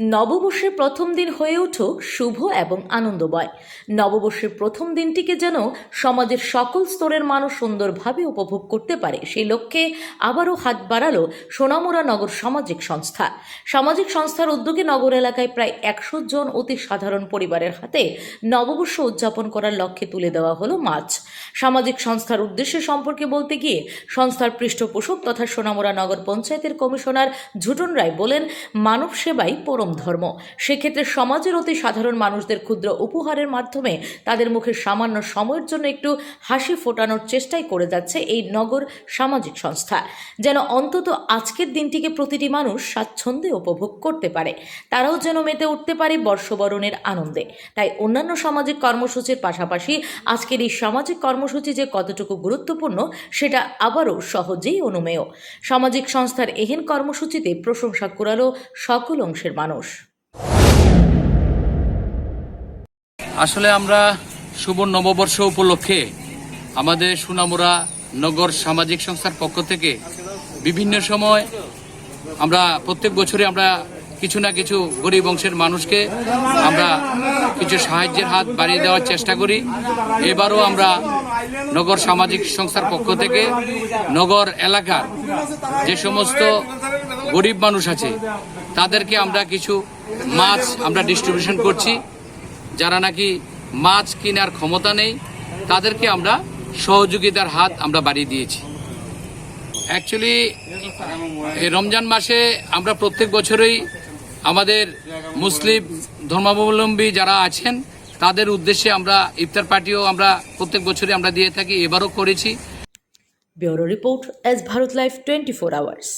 নববর্ষের প্রথম দিন হয়ে উঠুক শুভ এবং আনন্দময়। নববর্ষের প্রথম দিনটিকে যেন সমাজের সকল স্তরের মানুষ সুন্দরভাবে উপভোগ করতে পারে, সেই লক্ষ্যে আবারও হাত বাড়ালো সোনামুড়া নগর সামাজিক সংস্থা। সামাজিক সংস্থার উদ্যোগে নগর এলাকায় প্রায় একশো জন অতি সাধারণ পরিবারের হাতে নববর্ষ উদযাপন করার লক্ষ্যে তুলে দেওয়া হলো মাছ। সামাজিক সংস্থার উদ্দেশ্য সম্পর্কে বলতে গিয়ে সংস্থার পৃষ্ঠপোষক তথা সোনামুড়া নগর পঞ্চায়েতের কমিশনার ঝুটন রায় বলেন, মানব সেবাই পরম ধর্ম। সেক্ষেত্রে সমাজের অতি সাধারণ মানুষদের ক্ষুদ্র উপহারের মাধ্যমে তাদের মুখে সামান্য সময়ের জন্য একটু হাসি ফোটানোর চেষ্টাই করে যাচ্ছে এই নগর সামাজিক সংস্থা। যেন অন্তত আজকের দিনটিকে প্রতিটি মানুষ স্বাচ্ছন্দ্যে উপভোগ করতে পারে। তারাও যেন মেতে উঠতে পারে বর্ষবরণের আনন্দে। তাই অন্যান্য সামাজিক কর্মসূচির পাশাপাশি আজকের এই সামাজিক কর্মসূচি যে কতটুকু গুরুত্বপূর্ণ, সেটা আবারও সহজেই অনুমেয়। সামাজিক সংস্থার এহেন কর্মসূচিতে প্রশংসা কুড়ালো সকল অংশের মানুষ। আসলে আমরা শুভ নববর্ষ উপলক্ষে আমাদের সুনামুরা নগর সামাজিক সংস্থার পক্ষ থেকে বিভিন্ন সময় আমরা প্রত্যেক বছরে আমরা কিছু না কিছু গরিব অংশের মানুষকে আমরা কিছু সাহায্যের হাত বাড়িয়ে দেওয়ার চেষ্টা করি। এবারও আমরা নগর সামাজিক সংস্থার পক্ষ থেকে নগর এলাকার যে সমস্ত গরিব মানুষ আছে তাদেরকে আমরা কিছু মাছ আমরা ডিস্ট্রিবিউশন করছি। যারা নাকি মাছ কেনার ক্ষমতা নেই, তাদেরকে আমরা সহযোগিতার হাত আমরা বাড়িয়ে দিয়েছি। অ্যাকচুয়ালি রমজান মাসে আমরা প্রত্যেক বছরই আমাদের মুসলিম ধর্মাবলম্বী যারা আছেন, তাদের উদ্দেশ্যে আমরা ইফতার পার্টিও আমরা প্রত্যেক বছরই আমরা দিয়ে থাকি, এবারও করেছি। Bureau report S Bharat life twenty four hours.